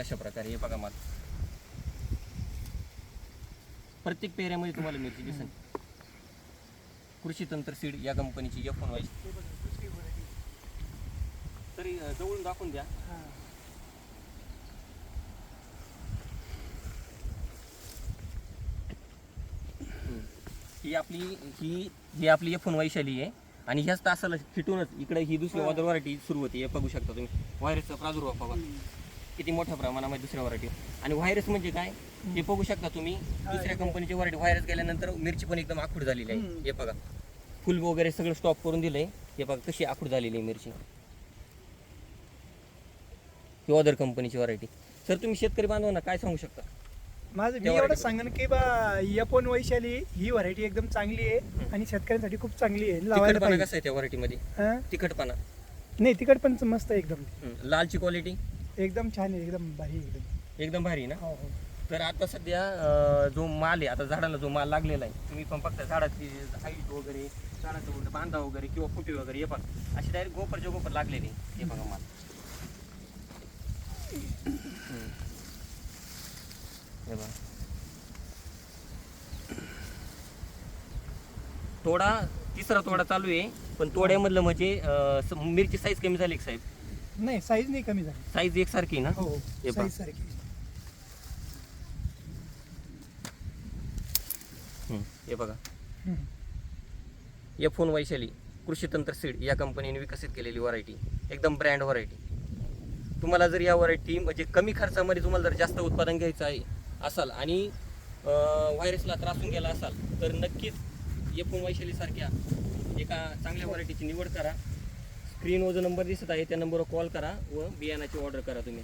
अशा प्रकारे हे बघा माल. प्रत्येक पेऱ्यामध्ये तुम्हाला मिरची दिसेल. कृषी तंत्र सीड या कंपनीची एफ वन वाईस तरी जवळून दाखवून द्या. ही आपली ही ही आपली एफ वन वैशाली आहे. आणि ह्याच तासाला फिटूनच इकडे ही दुसरी वादळ व्हरायटी सुरू होते. हे बघू शकता तुम्ही. व्हायरसचा प्रादुर्भाव किती मोठ्या प्रमाणामध्ये दुसऱ्या व्हरायटी आणि व्हायरस म्हणजे काय? हे बघू शकता तुम्ही दुसऱ्या कंपनीची व्हरायटी व्हायरस गेल्यानंतर मिरची पण एकदम आखूड झालेली आहे. हे बघा. फुल वगैरे सगळं स्टॉप करून दिलंय. हे बघा कशी आखूड झालेली आहे मिरची. ही अदर कंपनीची व्हरायटी सर तुम्ही शेतकरी बांधवांना काय सांगू शकता? माझं मी एवढं सांगेन की बा यपोन वैशाली ही व्हरायटी एकदम चांगली आहे आणि शेतकऱ्यांसाठी खूप चांगली आहे. लावायला तिखटपणा पाहिजे. कसा आहे त्या व्हरायटीमध्ये? तिखटपणा. नाही तिकट पण मस्त आहे एकदम. लालची क्वालिटी एकदम छान आहे एकदम भारी एकदम एकदम भारी ना हो हो तर आता सध्या अं, जो माल आहे आता झाडाला जो माल लागलेला आहे तुम्ही पण फक्त झाडाची हाईट वगैरे झाडाचं वगैरे बांधा वगैरे किंवा फुटी वगैरे हे बघा अशी डायरेक्ट गोपरच्या गोपर लागलेली आहे. हे बघा माल हम्म. हे बघा तोडा तिसरा तोडा चालू आहे पण तोड्यामधलं म्हणजे अं, स- मिरची साईज कमी झाली का साहेब नाही साईज नाही कमी झाली साईज एकसारखी ना हो हे पहा. साईज सारखी. हे बघा हम्म. एफ फोन वैशाली कृषी तंत्र सीड या कंपनीने विकसित केलेली व्हरायटी एकदम ब्रँड व्हरायटी तुम्हाला जर या व्हरायटी म्हणजे कमी खर्चामध्ये तुम्हाला जर जास्त उत्पादन घ्यायचं आहे असाल आणि अं, व्हायरसला त्रासून गेला असाल तर नक्कीच एफ फोन वैशालीसारख्या एका चांगल्या व्हरायटीची निवड करा स्क्रीनवर जो नंबर दिसत आहे त्या नंबरवर कॉल करा व बियाणाची ऑर्डर करा तुम्ही.